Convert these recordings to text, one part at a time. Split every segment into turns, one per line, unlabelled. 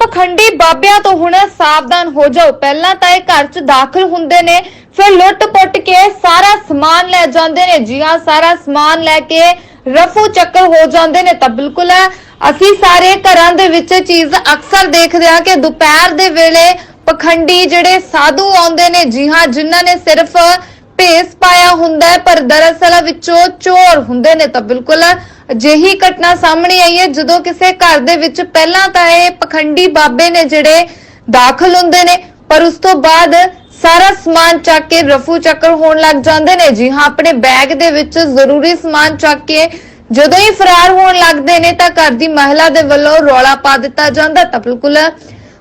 ਪਖੰਡੀ ਬਾਬਿਆਂ ਤੋਂ ਹੁਣ ਸਾਵਧਾਨ ਹੋ ਜਾਓ। ਪਹਿਲਾਂ ਤਾਂ ਇਹ ਘਰ 'ਚ ਦਾਖਲ ਹੁੰਦੇ ਨੇ, ਫਿਰ ਲੁੱਟ-ਪੁੱਟ ਕੇ ਸਾਰਾ ਸਮਾਨ ਲੈ ਜਾਂਦੇ ਨੇ। ਜੀ ਹਾਂ, ਸਾਰਾ ਸਮਾਨ ਲੈ ਕੇ ਰਫੂ ਚੱਕਰ ਹੋ ਜਾਂਦੇ ਨੇ। ਤਾਂ ਬਿਲਕੁਲ ਅਸੀਂ ਸਾਰੇ ਘਰਾਂ ਦੇ ਵਿੱਚ ਚੀਜ਼ ਅਕਸਰ ਦੇਖਦੇ ਹਾਂ ਕਿ ਦੁਪਹਿਰ ਦੇ ਵੇਲੇ ਪਖੰਡੀ ਜਿਹੜੇ ਸਾਧੂ ਆਉਂਦੇ ਨੇ, ਜੀ ਹਾਂ, ਜਿਨ੍ਹਾਂ ਨੇ ਸਿਰਫ ਭੇਸ ਪਾਇਆ ਹੁੰਦਾ ਹੈ, ਪਰ ਦਰਅਸਲ ਵਿੱਚੋਂ ਚੋਰ ਹੁੰਦੇ ਨੇ ਤਾਂ ਬਿਲਕੁਲ ਅਜਿਹੀ ਘਟਨਾ ਸਾਹਮਣੇ ਆਈ ਹੈ। ਜਦੋਂ ਕਿਸੇ ਘਰ ਦੇ ਵਿੱਚ ਪਹਿਲਾਂ ਤਾਂ ਇਹ ਪਖੰਡੀ ਬਾਬੇ ਨੇ ਜਿਹੜੇ ਦਾਖਲ ਹੁੰਦੇ ਨੇ, ਪਰ ਉਸ ਤੋਂ ਬਾਅਦ ਸਾਰਾ ਸਮਾਨ ਚੱਕ ਕੇ ਰਫੂ ਚੱਕਰ ਹੋਣ ਲੱਗ ਜਾਂਦੇ ਨੇ। ਜੀ ਹਾਂ, ਆਪਣੇ ਬੈਗ ਦੇ ਵਿੱਚ ਜ਼ਰੂਰੀ ਸਮਾਨ ਚੱਕ ਕੇ ਜਦੋਂ ਹੀ ਫਰਾਰ ਹੋਣ ਲੱਗਦੇ ਨੇ ਤਾਂ ਘਰ ਦੀ ਮਹਿਲਾ ਦੇ ਵੱਲੋਂ ਰੌਲਾ ਪਾ ਦਿੱਤਾ ਜਾਂਦਾ। ਤਾਂ ਬਿਲਕੁਲ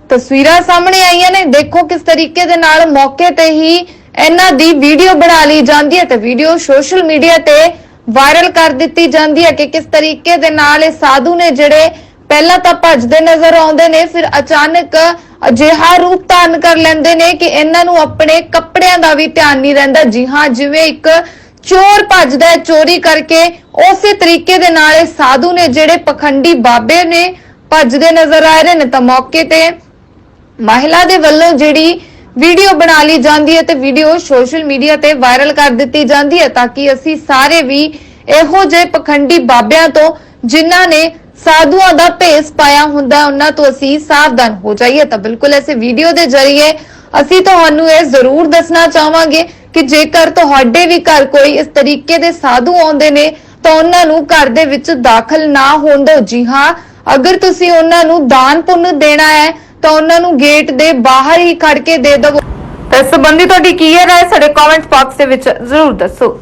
ਤਸਵੀਰਾਂ ਸਾਹਮਣੇ ਆਈਆਂ ਨੇ। ਦੇਖੋ ਕਿਸ ਤਰੀਕੇ ਦੇ ਨਾਲ ਮੌਕੇ ਤੇ ਹੀ ਇਹਨਾਂ ਦੀ ਵੀਡੀਓ ਬਣਾ ਲਈ ਜਾਂਦੀ ਹੈ ਤੇ ਵੀਡੀਓ ਸੋਸ਼ਲ ਮੀਡੀਆ ਤੇ ਵਾਇਰਲ ਕਰ ਦਿੱਤੀ ਜਾਂਦੀ ਹੈ ਕਿ ਕਿਸ ਤਰੀਕੇ ਦੇ ਨਾਲ ਇਹ ਸਾਧੂ ਨੇ ਜਿਹੜੇ ਪਹਿਲਾਂ ਤਾਂ ਭੱਜਦੇ ਨਜ਼ਰ ਆਉਂਦੇ ਨੇ, ਫਿਰ ਅਚਾਨਕ ਅਜਿਹਾ ਰੂਪ ਧਾਰਨ ਕਰ ਲੈਂਦੇ ਨੇ ਕਿ ਇਹਨਾਂ ਨੂੰ ਆਪਣੇ ਕੱਪੜਿਆਂ ਦਾ ਵੀ ਧਿਆਨ ਨਹੀਂ ਰਹਿੰਦਾ। ਜੀ ਹਾਂ, ਜਿਵੇਂ ਇੱਕ ਚੋਰ ਭੱਜਦਾ ਹੈ, ਚੋਰੀ ਕਰਕੇ ਉਸੇ ਤਰੀਕੇ ਦੇ ਨਾਲ ਇਹ ਸਾਧੂ ਨੇ ਜਿਹੜੇ ਪਖੰਡੀ ਬਾਬੇ ਨੇ ਭੱਜਦੇ ਨਜ਼ਰ ਆ ਰਹੇ ਨੇ ਤਾਂ ਮੌਕੇ ਤੇ ਮਹਿਲਾ ਦੇ ਵੱਲੋਂ ਜਿਹੜੀ ਵੀਡੀਓ ਬਣਾ ਲਈ ਜਾਂਦੀ ਹੈ ਤੇ ਵੀਡੀਓ ਸੋਸ਼ਲ ਮੀਡੀਆ ਤੇ ਵਾਇਰਲ ਕਰ ਦਿੱਤੀ ਜਾਂਦੀ ਹੈ ਤਾਂ ਕਿ ਅਸੀਂ ਸਾਰੇ ਵੀ ਇਹੋ ਜਿਹੇ ਪਖੰਡੀ ਬਾਬਿਆਂ ਤੋਂ ਜਿਨ੍ਹਾਂ ਨੇ ਸਾਧੂਆਂ ਦਾ ਭੇਸ ਪਾਇਆ ਹੁੰਦਾ ਉਹਨਾਂ ਤੋਂ ਅਸੀਂ ਸਾਵਧਾਨ ਹੋ ਜਾਈਏ। ਤਾਂ ਬਿਲਕੁਲ ਐਸੇ ਵੀਡੀਓ ਦੇ ਜ਼ਰੀਏ ਅਸੀਂ ਤੁਹਾਨੂੰ ਇਹ ਜ਼ਰੂਰ ਦੱਸਣਾ ਚਾਹਾਂਗੇ ਕਿ ਜੇਕਰ ਤੁਹਾਡੇ ਵੀ ਘਰ ਕੋਈ ਇਸ ਤਰੀਕੇ ਦੇ ਸਾਧੂ ਆਉਂਦੇ ਨੇ, ਤਾਂ ਉਹਨਾਂ ਨੂੰ ਘਰ ਦੇ ਵਿੱਚ ਦਾਖਲ ਨਾ ਹੋਣ ਦਿਓ। ਜੀ ਹਾਂ, ਅਗਰ ਤੁਸੀਂ ਉਹਨਾਂ ਨੂੰ ਦਾਨ ਪੁੰਨ ਦੇਣਾ ਹੈ ਤਾਂ ਉਹਨਾਂ ਨੂੰ ਗੇਟ ਦੇ ਬਾਹਰ ਹੀ ਖੜ ਕੇ ਦੇ ਦਵੋ। ਤਾਂ ਇਸ ਸੰਬੰਧੀ ਤੁਹਾਡੀ ਕੀ ਹੈ ਰਾਏ? ਸਾਡੇ ਕਮੈਂਟ ਬਾਕਸ ਦੇ ਵਿੱਚ ਜ਼ਰੂਰ ਦੱਸੋ।